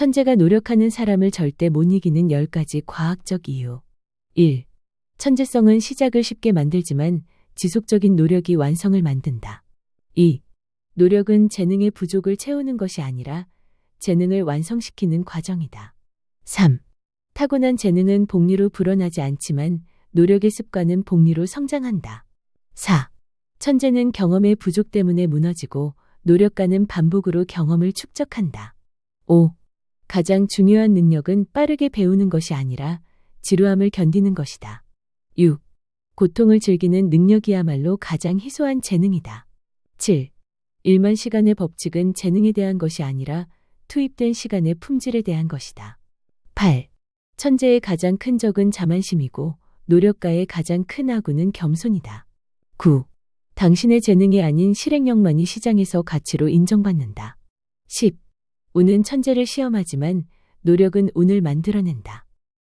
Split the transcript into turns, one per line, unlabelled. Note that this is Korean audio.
천재가 노력하는 사람을 절대 못 이기는 10가지 과학적 이유. 1. 천재성은 시작을 쉽게 만들지만 지속적인 노력이 완성을 만든다. 2. 노력은 재능의 부족을 채우는 것이 아니라 재능을 완성시키는 과정이다. 3. 타고난 재능은 복리로 불어나지 않지만 노력의 습관은 복리로 성장한다. 4. 천재는 경험의 부족 때문에 무너지고 노력가는 반복으로 경험을 축적한다. 5. 가장 중요한 능력은 빠르게 배우는 것이 아니라 지루함을 견디는 것이다. 6. 고통을 즐기는 능력이야말로 가장 희소한 재능이다. 7. 일만 시간의 법칙은 재능에 대한 것이 아니라 투입된 시간의 품질에 대한 것이다. 8. 천재의 가장 큰 적은 자만심이고 노력가의 가장 큰 악우는 겸손이다. 9. 당신의 재능이 아닌 실행력만이 시장에서 가치로 인정받는다. 10. 운은 천재를 시험하지만 노력은 운을 만들어낸다.